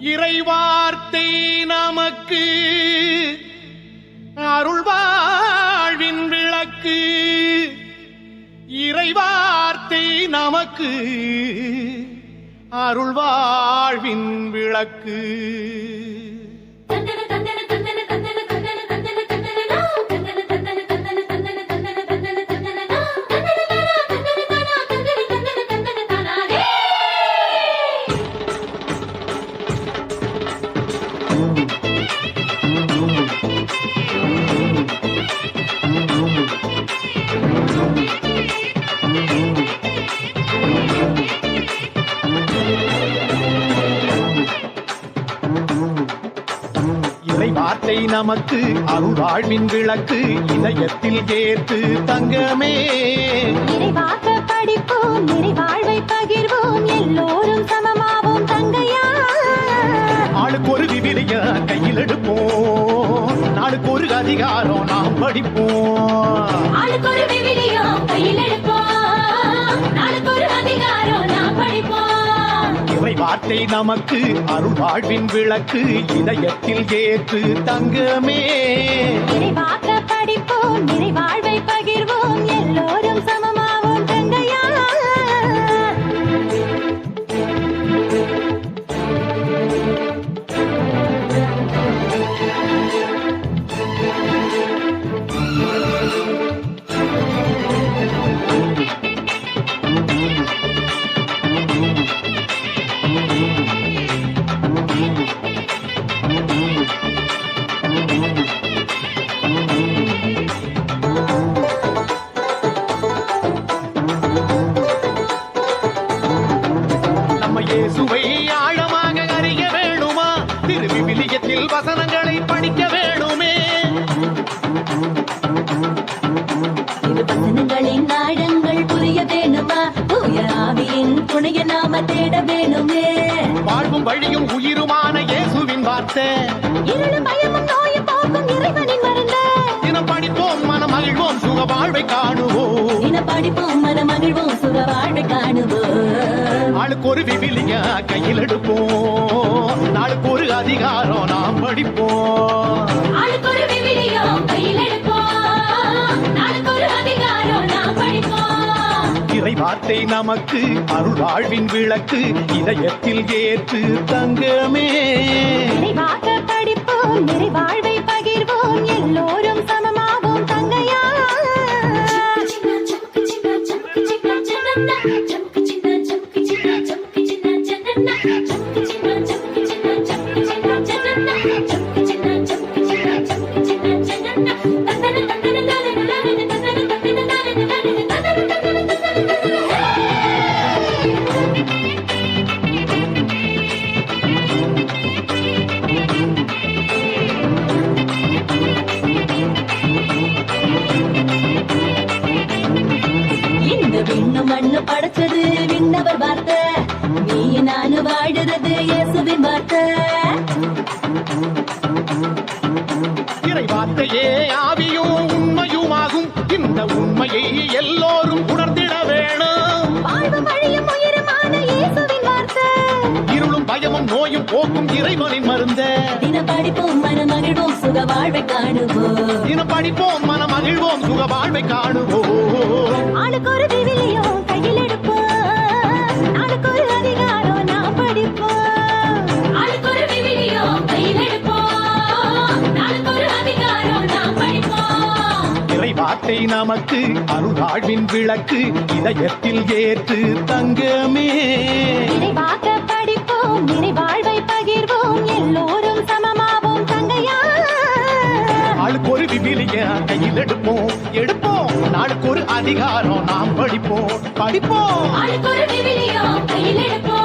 இறைவார்த்தை நமக்கு அருள்வாழ்வின் விளக்கு. இறைவார்த்தை நமக்கு அருள்வாழ்வின் விளக்கு. இறைவார்த்தை நமக்கு அருள்வாழ்வின் விளக்கு இதயத்தில் ஏற்று தங்கமே. நிறைவாக்க படிப்போம் நிறைவாழ்வை பகிர்வோம் எல்லோரும் சமமாவோம் தங்கையா. ஆளுக்கு ஒரு விவிலிய கையில் எடுப்போம். நாளுக்கு ஒரு அதிகாரம் நாம் படிப்போம். ஆளுக்கு ஒரு விவிலியம் கையில் எடுப்போம். நாளுக்கு ஒரு அதிகாரம் நாம் படிப்போம் இறை வார்த்தை நமக்கு அருள் வாழ்வின் விளக்கு இதயத்தில் ஏற்று தங்கமே. இயேசுவை ஆழமாக அறிய வேணுமா? திரு விவிலியத்தில் வசனங்களை படிக்க வேணுமே? வசனங்களின் ஆழங்கள் புரிய வேணுமா? தூய ஆவியின் துணைய நாம தேட வேணுமே? வாழ்வும் வழியும் உயிருமான இயேசுவின் வார்த்தை. இருளும் பயமும் நோயும் போக்கும் இறைவனின் மருந்த. தினம் படிப்போம் மனம் மகிழ்வோம் சுக வாழ்வை காணுவோம் படிப்போம் மன மகிழ்வோம் ஆளுக்கு ஒரு விவிலிய கையில் எடுப்போம். நாளுக்கு ஒரு அதிகாரம் நாம் படிப்போம். நாளுக்கு இறை வார்த்தை நமக்கு அருள் வாழ்வின் விளக்கு இதயத்தில் ஏற்று தங்கமே. படிப்போம் நிறைவாழ்வை பகிர்வோம். எல்லோரும் சமமாவோம் விண்ணு மண்ணு படைச்சது விண்ணவர் பார்த்த எல்லோரும் உணர்ந்திட வேணும். இருளும் பயமும் நோயும் போக்கும் இறைவனின் மருந்த. தின படிப்போம் மன மகிழ்வோம் சுக வாழ்வை காணுவோம். தினம் படிப்போம் மனம் மகிழ்வோம் சுக வாழ்வை காணுவோம். ஆளுக்கு வார்த்தை நமக்கு அருள் வாழ்வின் விளக்கு இதயத்தில் ஏற்று தங்கமே. படிப்போம் நிறைவாழ்வை பகிர்வோம் எல்லோரும் சமமாவோம் தங்கையா. ஆளுக்கு ஒரு விவிலிய கையில் எடுப்போம் எடுப்போம். நாளுக்கு ஒரு அதிகாரம் நாம் படிப்போம் படிப்போம். கையில் எடுப்போம்.